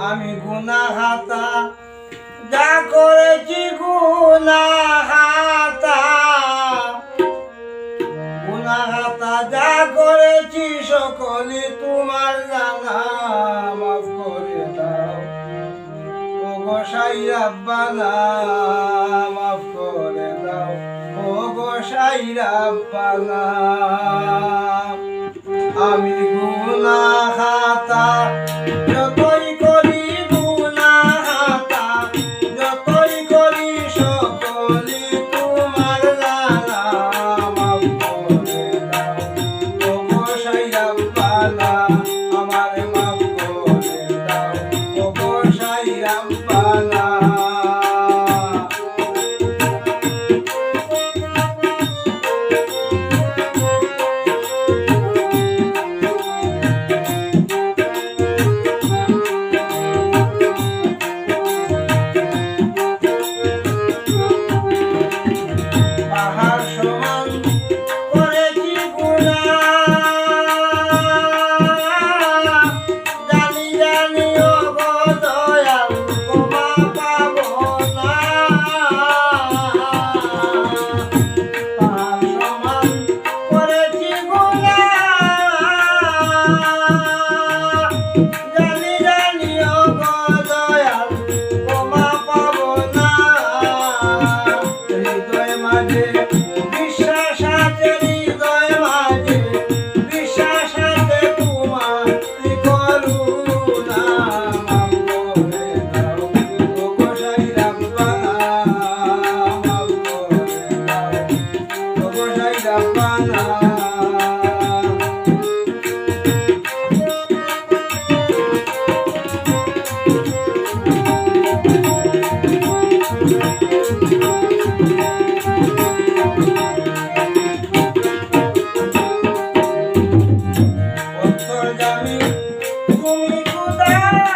আমি গুনাহাতা, যা করেছি গুনাহাতা। গুনাহাতা যা করেছি সকলে তোমার জানা, মাফ করে দাও। ও গোসাই মাফ করে দাও। ও গোসাই আমি গুনা Yeah.